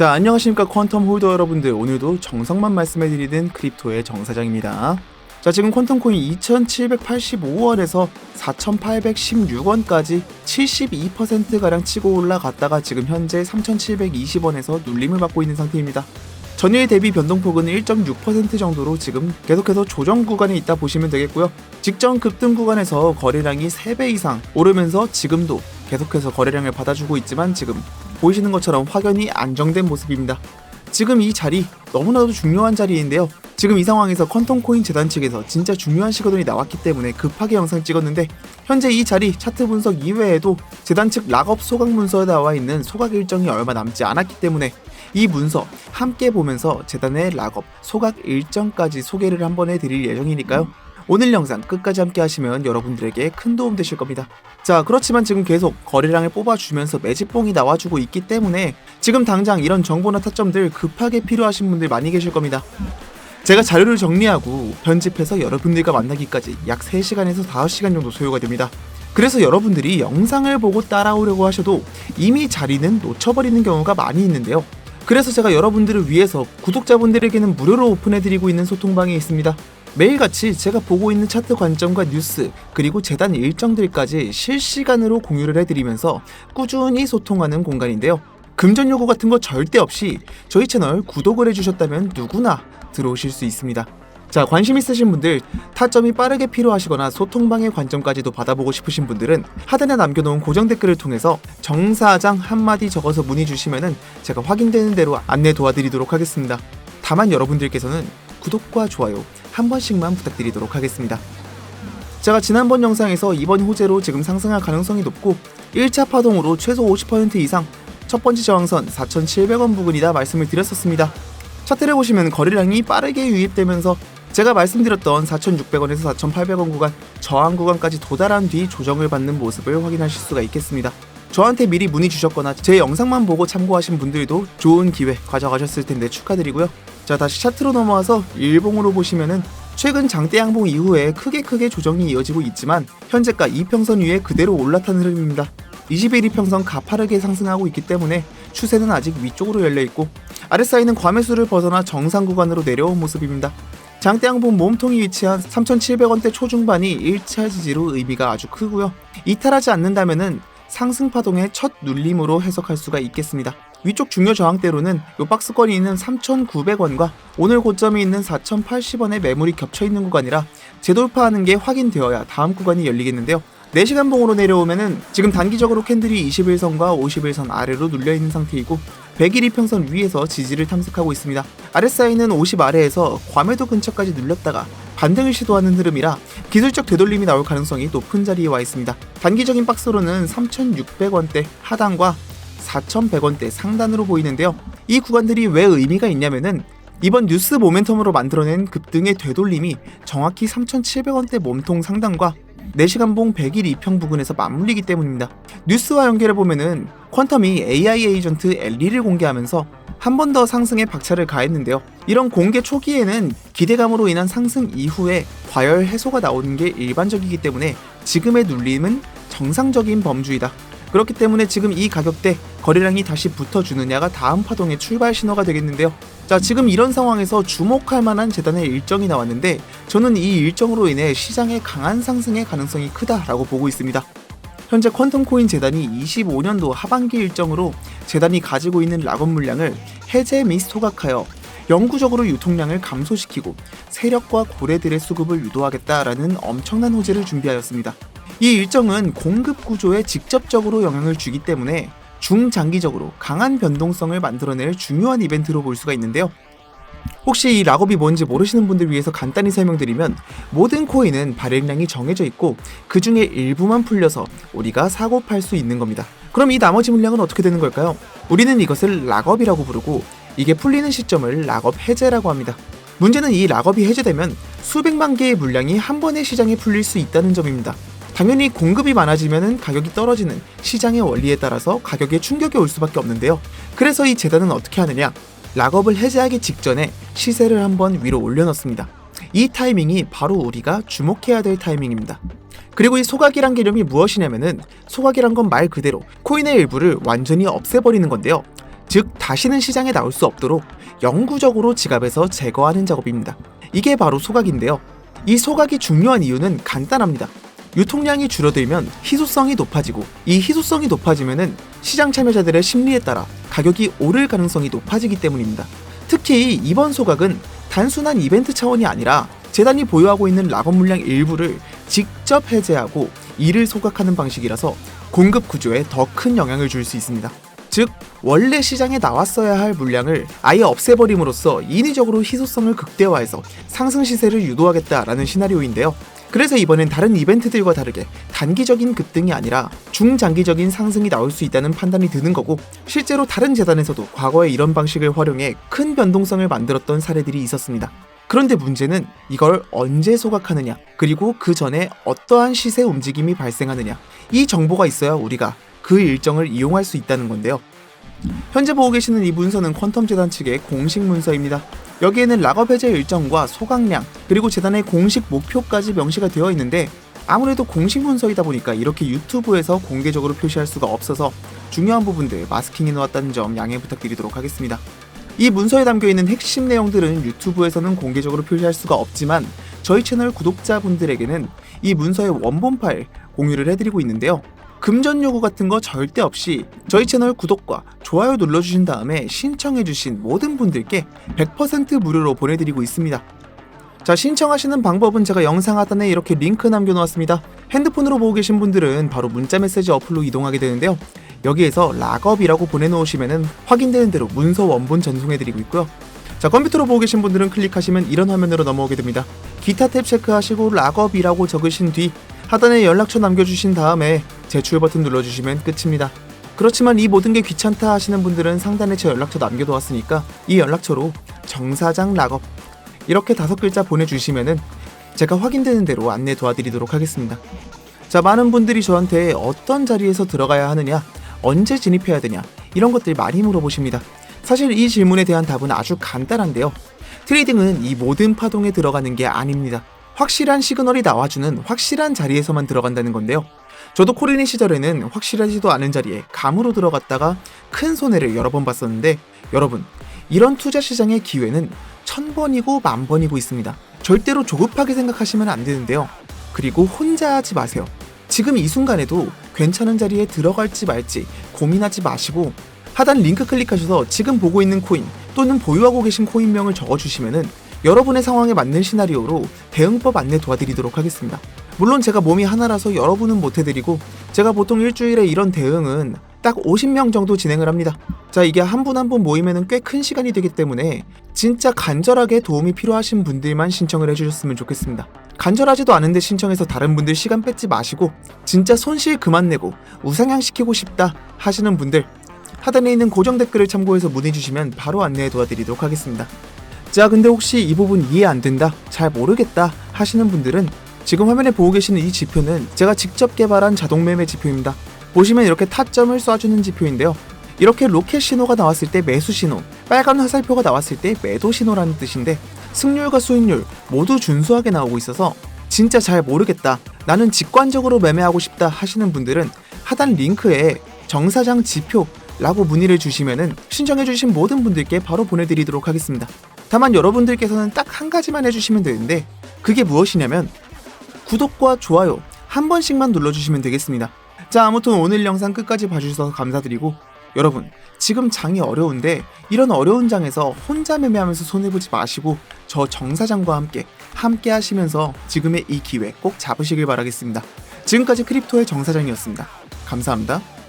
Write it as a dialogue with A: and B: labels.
A: 자, 안녕하십니까 퀀텀 홀더 여러분들. 오늘도 정성만 말씀해드리는 크립토의 정사장입니다. 자, 지금 퀀텀 코인 2,785원에서 4,816원까지 72%가량 치고 올라갔다가 지금 현재 3,720원에서 눌림을 받고 있는 상태입니다. 전일 대비 변동폭은 1.6% 정도로 지금 계속해서 조정 구간에 있다 보시면 되겠고요. 직전 급등 구간에서 거래량이 3배 이상 오르면서 지금도 계속해서 거래량을 받아주고 있지만 지금 보이시는 것처럼 확연히 안정된 모습입니다. 지금 이 자리 너무나도 중요한 자리인데요. 지금 이 상황에서 퀀텀코인 재단 측에서 진짜 중요한 시그널이 나왔기 때문에 급하게 영상 찍었는데 현재 이 자리 차트 분석 이외에도 재단 측 락업 소각 문서에 나와 있는 소각 일정이 얼마 남지 않았기 때문에 이 문서 함께 보면서 재단의 락업 소각 일정까지 소개를 한번 해드릴 예정이니까요. 오늘 영상 끝까지 함께 하시면 여러분들에게 큰 도움 되실 겁니다. 자, 그렇지만 지금 계속 거래량을 뽑아주면서 매집봉이 나와주고 있기 때문에 지금 당장 이런 정보나 타점들 급하게 필요하신 분들 많이 계실 겁니다. 제가 자료를 정리하고 편집해서 여러분들과 만나기까지 약 3시간에서 5시간 정도 소요가 됩니다. 그래서 여러분들이 영상을 보고 따라오려고 하셔도 이미 자리는 놓쳐버리는 경우가 많이 있는데요. 그래서 제가 여러분들을 위해서 구독자분들에게는 무료로 오픈해드리고 있는 소통방이 있습니다. 매일같이 제가 보고 있는 차트 관점과 뉴스 그리고 재단 일정들까지 실시간으로 공유를 해드리면서 꾸준히 소통하는 공간인데요. 금전 요구 같은 거 절대 없이 저희 채널 구독을 해주셨다면 누구나 들어오실 수 있습니다. 자, 관심 있으신 분들, 타점이 빠르게 필요하시거나 소통방의 관점까지도 받아보고 싶으신 분들은 하단에 남겨놓은 고정 댓글을 통해서 정사장 한마디 적어서 문의 주시면은 제가 확인되는 대로 안내 도와드리도록 하겠습니다. 다만 여러분들께서는 구독과 좋아요 한 번씩만 부탁드리도록 하겠습니다. 제가 지난번 영상에서 이번 호재로 지금 상승할 가능성이 높고 1차 파동으로 최소 50% 이상 첫 번째 저항선 4,700원 부근이다 말씀을 드렸었습니다. 차트를 보시면 거래량이 빠르게 유입되면서 제가 말씀드렸던 4,600원에서 4,800원 구간 저항 구간까지 도달한 뒤 조정을 받는 모습을 확인하실 수가 있겠습니다. 저한테 미리 문의 주셨거나 제 영상만 보고 참고하신 분들도 좋은 기회 가져가셨을 텐데 축하드리고요. 자 다시 차트로 넘어와서 일봉으로 보시면은 최근 장대 양봉 이후에 크게 크게 조정이 이어지고 있지만 현재가 이평선 위에 그대로 올라타는 흐름입니다. 21 이평선 가파르게 상승하고 있기 때문에 추세는 아직 위쪽으로 열려 있고 아랫사이는 과매수를 벗어나 정상 구간으로 내려온 모습입니다. 장대양봉 몸통이 위치한 3,700원대 초중반이 1차 지지로 의미가 아주 크고요. 이탈하지 않는다면은 상승 파동의 첫 눌림으로 해석할 수가 있겠습니다. 위쪽 중요 저항대로는 요 박스권이 있는 3,900원과 오늘 고점이 있는 4,080원의 매물이 겹쳐 있는 구간이라 재돌파하는 게 확인되어야 다음 구간이 열리겠는데요. 4시간 봉으로 내려오면은 지금 단기적으로 캔들이 21선과 51선 아래로 눌려 있는 상태이고 100일 이평선 위에서 지지를 탐색하고 있습니다. 아랫사이는 50 아래에서 과매도 근처까지 눌렸다가 반등을 시도하는 흐름이라 기술적 되돌림이 나올 가능성이 높은 자리에 와 있습니다. 단기적인 박스로는 3,600원대 하단과 4,100원대 상단으로 보이는데요. 이 구간들이 왜 의미가 있냐면은 이번 뉴스 모멘텀으로 만들어낸 급등의 되돌림이 정확히 3,700원대 몸통 상단과 4시간봉 100일 이평 부근에서 맞물리기 때문입니다. 뉴스와 연결해 보면은 퀀텀이 AI 에이전트 엘리를 공개하면서 한 번 더 상승에 박차를 가했는데요. 이런 공개 초기에는 기대감으로 인한 상승 이후에 과열 해소가 나오는 게 일반적이기 때문에 지금의 눌림은 정상적인 범주이다. 그렇기 때문에 지금 이 가격대 거래량이 다시 붙어주느냐가 다음 파동의 출발 신호가 되겠는데요. 자, 지금 이런 상황에서 주목할 만한 재단의 일정이 나왔는데 저는 이 일정으로 인해 시장의 강한 상승의 가능성이 크다라고 보고 있습니다. 현재 퀀텀 코인 재단이 25년도 하반기 일정으로 재단이 가지고 있는 락업 물량을 해제 및 소각하여 영구적으로 유통량을 감소시키고 세력과 고래들의 수급을 유도하겠다라는 엄청난 호재를 준비하였습니다. 이 일정은 공급 구조에 직접적으로 영향을 주기 때문에 중장기적으로 강한 변동성을 만들어낼 중요한 이벤트로 볼 수가 있는데요. 혹시 이 락업이 뭔지 모르시는 분들 위해서 간단히 설명드리면 모든 코인은 발행량이 정해져 있고 그 중에 일부만 풀려서 우리가 사고 팔 수 있는 겁니다. 그럼 이 나머지 물량은 어떻게 되는 걸까요? 우리는 이것을 락업이라고 부르고 이게 풀리는 시점을 락업 해제라고 합니다. 문제는 이 락업이 해제되면 수백만 개의 물량이 한 번에 시장에 풀릴 수 있다는 점입니다. 당연히 공급이 많아지면 가격이 떨어지는 시장의 원리에 따라서 가격에 충격이 올 수밖에 없는데요. 그래서 이 재단은 어떻게 하느냐? 락업을 해제하기 직전에 시세를 한번 위로 올려놓습니다. 이 타이밍이 바로 우리가 주목해야 될 타이밍입니다. 그리고 이 소각이란 개념이 무엇이냐면은 소각이란 건 말 그대로 코인의 일부를 완전히 없애버리는 건데요. 즉 다시는 시장에 나올 수 없도록 영구적으로 지갑에서 제거하는 작업입니다. 이게 바로 소각인데요. 이 소각이 중요한 이유는 간단합니다. 유통량이 줄어들면 희소성이 높아지고 이 희소성이 높아지면은 시장 참여자들의 심리에 따라 가격이 오를 가능성이 높아지기 때문입니다. 특히 이번 소각은 단순한 이벤트 차원이 아니라 재단이 보유하고 있는 락업 물량 일부를 직접 해제하고 이를 소각하는 방식이라서 공급 구조에 더 큰 영향을 줄 수 있습니다. 즉 원래 시장에 나왔어야 할 물량을 아예 없애버림으로써 인위적으로 희소성을 극대화해서 상승 시세를 유도하겠다라는 시나리오인데요. 그래서 이번엔 다른 이벤트들과 다르게 단기적인 급등이 아니라 중장기적인 상승이 나올 수 있다는 판단이 드는 거고 실제로 다른 재단에서도 과거에 이런 방식을 활용해 큰 변동성을 만들었던 사례들이 있었습니다. 그런데 문제는 이걸 언제 소각하느냐, 그리고 그 전에 어떠한 시세 움직임이 발생하느냐, 이 정보가 있어야 우리가 그 일정을 이용할 수 있다는 건데요. 현재 보고 계시는 이 문서는 퀀텀 재단 측의 공식 문서입니다. 여기에는 락업 해제 일정과 소각량 그리고 재단의 공식 목표까지 명시가 되어 있는데 아무래도 공식 문서이다 보니까 이렇게 유튜브에서 공개적으로 표시할 수가 없어서 중요한 부분들 마스킹해 놓았다는 점 양해 부탁드리도록 하겠습니다. 이 문서에 담겨 있는 핵심 내용들은 유튜브에서는 공개적으로 표시할 수가 없지만 저희 채널 구독자분들에게는 이 문서의 원본 파일 공유를 해드리고 있는데요. 금전 요구 같은 거 절대 없이 저희 채널 구독과 좋아요 눌러주신 다음에 신청해주신 모든 분들께 100% 무료로 보내드리고 있습니다. 자, 신청하시는 방법은 제가 영상 하단에 이렇게 링크 남겨놓았습니다. 핸드폰으로 보고 계신 분들은 바로 문자 메시지 어플로 이동하게 되는데요. 여기에서 락업이라고 보내놓으시면 확인되는 대로 문서 원본 전송해드리고 있고요. 자, 컴퓨터로 보고 계신 분들은 클릭하시면 이런 화면으로 넘어오게 됩니다. 기타 탭 체크하시고 락업이라고 적으신 뒤 하단에 연락처 남겨주신 다음에 제출 버튼 눌러주시면 끝입니다. 그렇지만 이 모든 게 귀찮다 하시는 분들은 상단에 제 연락처 남겨놓았으니까 이 연락처로 정사장 락업 이렇게 다섯 글자 보내주시면은 제가 확인되는 대로 안내 도와드리도록 하겠습니다. 자, 많은 분들이 저한테 어떤 자리에서 들어가야 하느냐, 언제 진입해야 되냐, 이런 것들 많이 물어보십니다. 사실 이 질문에 대한 답은 아주 간단한데요. 트레이딩은 이 모든 파동에 들어가는 게 아닙니다. 확실한 시그널이 나와주는 확실한 자리에서만 들어간다는 건데요. 저도 코리네 시절에는 확실하지도 않은 자리에 감으로 들어갔다가 큰 손해를 여러 번 봤었는데 여러분 이런 투자 시장의 기회는 천 번이고 만 번이고 있습니다. 절대로 조급하게 생각하시면 안 되는데요. 그리고 혼자 하지 마세요. 지금 이 순간에도 괜찮은 자리에 들어갈지 말지 고민하지 마시고 하단 링크 클릭하셔서 지금 보고 있는 코인 또는 보유하고 계신 코인명을 적어주시면은 여러분의 상황에 맞는 시나리오로 대응법 안내 도와드리도록 하겠습니다. 물론 제가 몸이 하나라서 여러분은 못 해드리고 제가 보통 일주일에 이런 대응은 딱 50명 정도 진행을 합니다. 자, 이게 한분 한 분 모이면은 꽤 큰 시간이 되기 때문에 진짜 간절하게 도움이 필요하신 분들만 신청을 해주셨으면 좋겠습니다. 간절하지도 않은데 신청해서 다른 분들 시간 뺏지 마시고 진짜 손실 그만 내고 우상향 시키고 싶다 하시는 분들 하단에 있는 고정 댓글을 참고해서 문의 주시면 바로 안내해 도와드리도록 하겠습니다. 자, 근데 혹시 이 부분 이해 안 된다, 잘 모르겠다 하시는 분들은 지금 화면에 보고 계시는 이 지표는 제가 직접 개발한 자동 매매 지표입니다. 보시면 이렇게 타점을 쏴주는 지표인데요. 이렇게 로켓 신호가 나왔을 때 매수 신호, 빨간 화살표가 나왔을 때 매도 신호라는 뜻인데 승률과 수익률 모두 준수하게 나오고 있어서 진짜 잘 모르겠다, 나는 직관적으로 매매하고 싶다 하시는 분들은 하단 링크에 정사장 지표라고 문의를 주시면은 신청해주신 모든 분들께 바로 보내드리도록 하겠습니다. 다만 여러분들께서는 딱 한 가지만 해주시면 되는데 그게 무엇이냐면 구독과 좋아요 한 번씩만 눌러주시면 되겠습니다. 자, 아무튼 오늘 영상 끝까지 봐주셔서 감사드리고 여러분 지금 장이 어려운데 이런 어려운 장에서 혼자 매매하면서 손해보지 마시고 저 정사장과 함께 함께 하시면서 지금의 이 기회 꼭 잡으시길 바라겠습니다. 지금까지 크립토의 정사장이었습니다. 감사합니다.